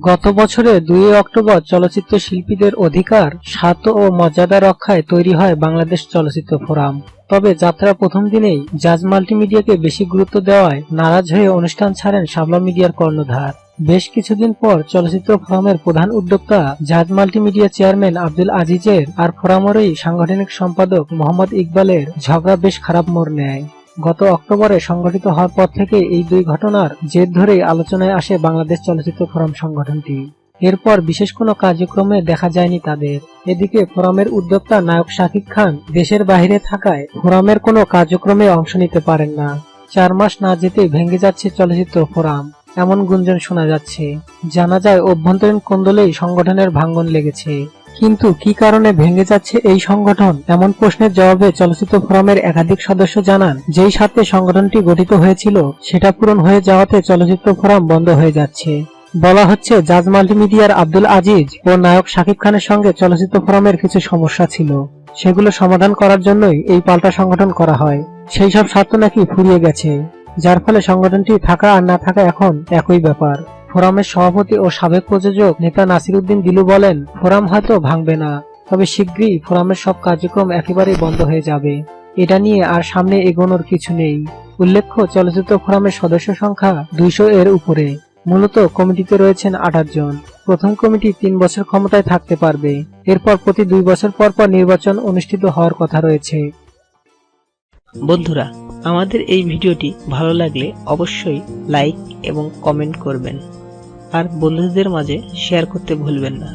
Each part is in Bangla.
গত বছরে দুই অক্টোবর চলচ্চিত্র শিল্পীদের অধিকার স্বার্থ ও মর্যাদা রক্ষায় তৈরি হয় বাংলাদেশ চলচ্চিত্র ফোরাম। তবে যাত্রার প্রথম দিনেই জাজ মাল্টিমিডিয়াকে বেশি গুরুত্ব দেওয়ায় নারাজ হয়ে অনুষ্ঠান ছাড়েন শাবলা মিডিয়ার কর্ণধার। বেশ কিছুদিন পর চলচ্চিত্র ফোরামের প্রধান উদ্যোক্তা জাজ মাল্টিমিডিয়া চেয়ারম্যান আব্দুল আজিজের আর ফোরামেরই সাংগঠনিক সম্পাদক মোহাম্মদ ইকবালের ঝগড়া বেশ খারাপ মোড় নেয়। গত অক্টোবরে সংগঠিত হওয়ার পর থেকে এই দুই ঘটনার জের ধরেই আলোচনায় আসে বাংলাদেশ চলচ্চিত্র ফোরাম সংগঠনটি। এরপর বিশেষ কোনো কার্যক্রমে দেখা যায়নি তাদের। এদিকে ফোরামের উদ্যোক্তা নায়ক শাকিব খান দেশের বাইরে থাকায় ফোরামের কোনো কার্যক্রমে অংশ নিতে পারেন না। চার মাস না যেতে ভেঙে যাচ্ছে চলচ্চিত্র ফোরাম। এমন গুঞ্জন শোনা যাচ্ছে। জানা যায় অভ্যন্তরীণ কোন্দলেই সংগঠনের ভাঙ্গন লেগেছে। কিন্তু কি কারণে ভেঙে যাচ্ছে এই সংগঠন? এমন প্রশ্নের জবাবে চলচ্চিত্র ফোরামের একাধিক সদস্য জানান, যেই স্বার্থে সংগঠনটি গঠিত হয়েছিল, সেটা পূরণ হয়ে যাওয়াতে চলচ্চিত্র ফোরাম বন্ধ হয়ে যাচ্ছে। বলা হচ্ছে, জাজ মাল্টিমিডিয়ার আব্দুল আজিজ ও নায়ক শাকিব খানের সঙ্গে চলচ্চিত্র ফোরামের কিছু সমস্যা ছিল। সেগুলো সমাধান করার জন্যই এই পাল্টা সংগঠন করা হয়। সেই সব স্বার্থ নাকি ফুরিয়ে গেছে, যার ফলে সংগঠনটি থাকা আর না থাকা এখন একই ব্যাপার। ফোরামের সভাপতি ও সাবেক প্রযোজক নেতা নাসিরুদ্দিন দিলু বলেন, ফোরাম হয়তো ভাঙবে না, তবে শীঘ্রই ফোরামের সব কার্যক্রম একেবারেই বন্ধ হয়ে যাবে। এটা নিয়ে আর সামনে এগোনোর কিছু নেই। উল্লেখ্য, চলচ্চিত্র ফোরামের সদস্য সংখ্যা দুইশো এর উপরে। মূলত কমিটিতে রয়েছেন আঠাশ জন। প্রথম কমিটি তিন বছর ক্ষমতায় থাকতে পারবে। এরপর প্রতি দুই বছর পর পর নির্বাচন অনুষ্ঠিত হওয়ার কথা রয়েছে। বন্ধুরা, আমাদের এই ভিডিওটি ভালো লাগলে অবশ্যই লাইক এবং কমেন্ট করবেন। আর বন্ধুদের মাঝে শেয়ার করতে ভুলবেন না।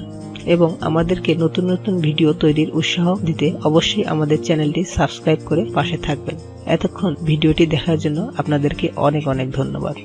এবং আমাদেরকে নতুন নতুন ভিডিও তৈরির উৎসাহ দিতে অবশ্যই আমাদের চ্যানেলটি সাবস্ক্রাইব করে পাশে থাকবেন। এতক্ষণ ভিডিওটি দেখার জন্য আপনাদেরকে অনেক অনেক ধন্যবাদ।